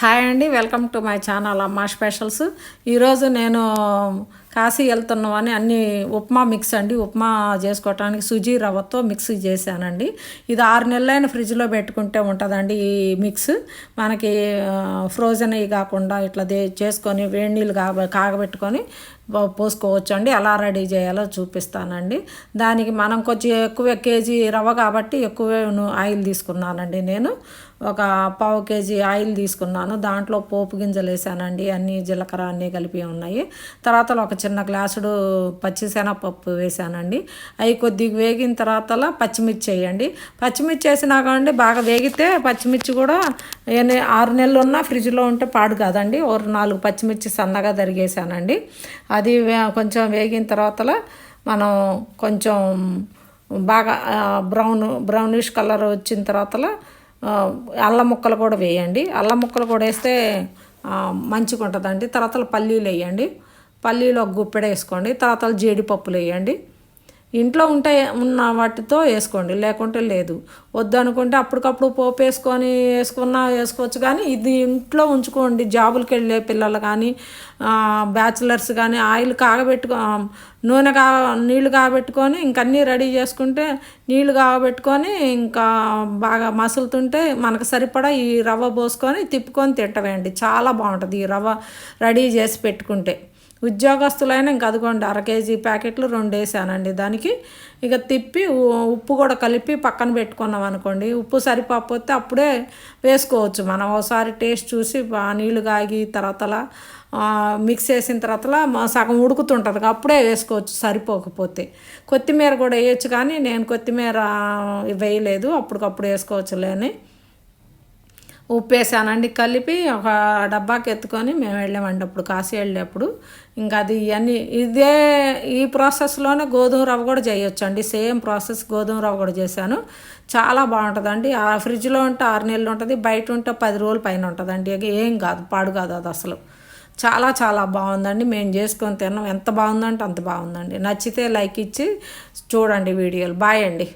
Hi అండి welcome to my channel Amma specials. ఈరోజు నేను కాశీ వెళ్తున్నామని అన్ని ఉప్మా మిక్స్ అండి ఉప్మా చేసుకోవటానికి సుజీ రవ్వతో మిక్స్ చేశానండి. ఇది ఆరు నెలలైన ఫ్రిడ్జ్లో పెట్టుకుంటే ఉంటుందండి ఈ మిక్స్. మనకి ఫ్రోజన్ అవి కాకుండా ఇట్లా దే చేసుకొని వేడి నీళ్ళు కాగ కాగబెట్టుకొని పోసుకోవచ్చు అండి ఎలా రెడీ చేయాలో చూపిస్తానండి. దానికి మనం కొంచెం ఎక్కువ కేజీ రవ్వ కాబట్టి ఎక్కువ ఆయిల్ తీసుకున్నానండి నేను. ఒక పావు కేజీ ఆయిల్ తీసుకున్నాను. దాంట్లో పోపు గింజలు వేసానండి. అన్ని జీలకర్ర అన్నీ కలిపి ఉన్నాయి. తర్వాత ఒక చిన్న గ్లాసుడు పచ్చిశనగపప్పు వేసానండి. అవి కొద్దిగా వేగిన తర్వాత పచ్చిమిర్చి వేయండి. పచ్చిమిర్చి వేసినా కానీ బాగా వేగితే పచ్చిమిర్చి కూడా ఎన్ని ఆరు నెలలు ఉన్నా ఫ్రిడ్జ్లో ఉంటే పాడు కాదండి. ఒక నాలుగు పచ్చిమిర్చి సన్నగా తరిగేసానండి. అది వే- కొంచెం వేగిన తర్వాత మనం కొంచెం బాగా బ్రౌన్ బ్రౌనిష్ కలర్ వచ్చిన తర్వాత అల్లం ముక్కలు కూడా వేయండి. అల్లం ముక్కలు కూడా వేస్తే మంచిగా ఉంటుందండి తర్వాత పల్లీలు వేయండి. పల్లీలు ఒక గుప్పెడ వేసుకోండి. తర్వాత జీడిపప్పులు వేయండి. ఇంట్లో ఉంటే ఉన్న వాటితో వేసుకోండి లేకుంటే లేదు. వద్దు అనుకుంటే అప్పటికప్పుడు పోపు వేసుకొని వేసుకున్నా వేసుకోవచ్చు కానీ ఇది ఇంట్లో ఉంచుకోండి. జాబులకి వెళ్ళే పిల్లలు కానీ బ్యాచిలర్స్ కానీ ఆయిల్ కాగబెట్టుకో నూనె కా నీళ్ళు కాగబెట్టుకొని ఇంక అన్నీ రెడీ చేసుకుంటే నీళ్ళు కాగబెట్టుకొని ఇంకా బాగా మసులుతుంటే మనకు సరిపడా ఈ రవ్వ పోసుకొని తిప్పుకొని తింటవేయండి. చాలా బాగుంటుంది ఈ రవ్వ రెడీ చేసి పెట్టుకుంటే. ఉద్యోగస్తులైనా ఇంక అదిగోండి అర కేజీ ప్యాకెట్లు రెండు వేసానండి దానికి ఇక తిప్పి ఉ- ఉప్పు కూడా కలిపి పక్కన పెట్టుకున్నాం అనుకోండి. ఉప్పు సరిపోతే అప్పుడే వేసుకోవచ్చు. మనం ఒకసారి టేస్ట్ చూసి నీళ్ళు కాగి తర్వాతలా మిక్స్ చేసిన తర్వాత సగం ఉడుకుతుంటుంది. అప్పుడే వేసుకోవచ్చు సరిపోకపోతే. కొత్తిమీర కూడా వేయచ్చు కానీ నేను కొత్తిమీర వేయలేదు. అప్పటికప్పుడు వేసుకోవచ్చులే ఉప్పేసానండి కలిపి ఒక డబ్బాకి ఎత్తుకొని మేము వెళ్ళామండి అప్పుడు కాశీ వెళ్ళేప్పుడు. ఇంకా అది ఇవన్నీ ఇదే ఈ ప్రాసెస్లోనే గోధుమ రవ్వ కూడా చేయొచ్చండి. సేమ్ ప్రాసెస్ గోధుమ రవ్వ కూడా చేశాను. చాలా బాగుంటుందండి. ఆ ఫ్రిడ్జ్లో ఉంటే ఆరు నెలలు ఉంటుంది బయట ఉంటే పది రోజుల పైన ఉంటుందండి. ఏం కాదు పాడు కాదు అది అసలు. చాలా చాలా బాగుందండి. మేము చేసుకొని తిన్నాం. ఎంత బాగుందంటే అంత బాగుందండి. నచ్చితే లైక్ ఇచ్చి చూడండి వీడియోలు. బాయ్ అండి.